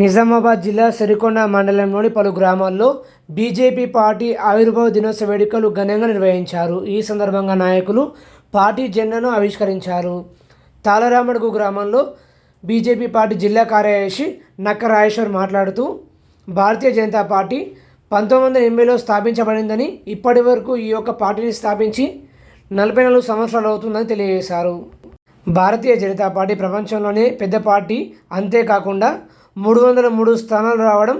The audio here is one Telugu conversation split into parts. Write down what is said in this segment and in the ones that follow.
నిజామాబాద్ జిల్లా సిరికొండ మండలంలోని పలు గ్రామాల్లో బీజేపీ పార్టీ ఆవిర్భావ దినోత్సవ వేడుకలు ఘనంగా నిర్వహించారు. ఈ సందర్భంగా నాయకులు పార్టీ జెండాను ఆవిష్కరించారు. తాళరామడుగు గ్రామంలో బీజేపీ పార్టీ జిల్లా కార్యదర్శి నక్కరాయేశ్వర్ మాట్లాడుతూ భారతీయ జనతా పార్టీ పంతొమ్మిది వందల ఎనభైలో స్థాపించబడిందని ఇప్పటి వరకు ఈ యొక్క పార్టీని స్థాపించి నలభై నాలుగు సంవత్సరాలు అవుతుందని తెలియజేశారు. భారతీయ జనతా పార్టీ ప్రపంచంలోనే పెద్ద పార్టీ. అంతేకాకుండా మూడు వందల మూడు స్థానాలు రావడం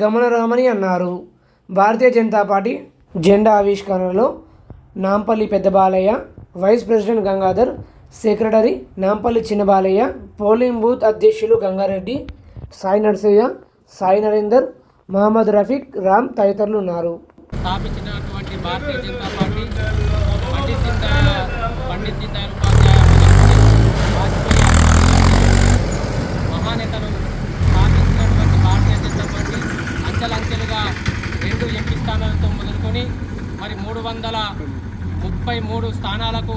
గమనరామని అన్నారు. భారతీయ జనతా పార్టీ జెండా ఆవిష్కరణలో Nampally Peddabalaiah vice president Gangadhar secretary Nampally Chinnabalaiah polling booth అధ్యక్షులు గంగారెడ్డి సాయి నర్సయ్య సాయి నరేందర్ మహమ్మద్ రఫీక్ రామ్ తదితరులు ఉన్నారు. స్థాపించినటువంటి భారతీయ జనతా పార్టీ అంచెలంచెలుగా రెండు ఎంపీ స్థానాలతో మొదలుకొని మరి మూడు వందల ముప్పై మూడు స్థానాలకు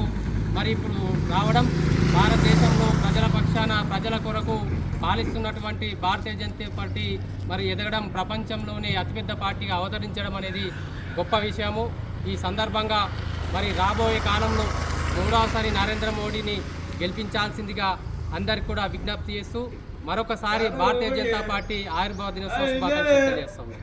మరి ఇప్పుడు రావడం. భారతదేశంలో ప్రజల పక్షాన ప్రజల కొరకు పాలిస్తున్నటువంటి భారతీయ జనతా పార్టీ మరి ఎదగడం ప్రపంచంలోనే అతిపెద్ద పార్టీగా అవతరించడం అనేది గొప్ప విషయము. ఈ సందర్భంగా మరి రాబోయే కాలంలో మూడవసారి నరేంద్ర మోడీని గెలిపించాల్సిందిగా అందరికి కూడా విజ్ఞప్తి చేస్తూ మరొకసారి భారతీయ జనతా పార్టీ ఆవిర్భావ దినోత్సవ శుభాకాంక్షలు తెలియజేస్తాము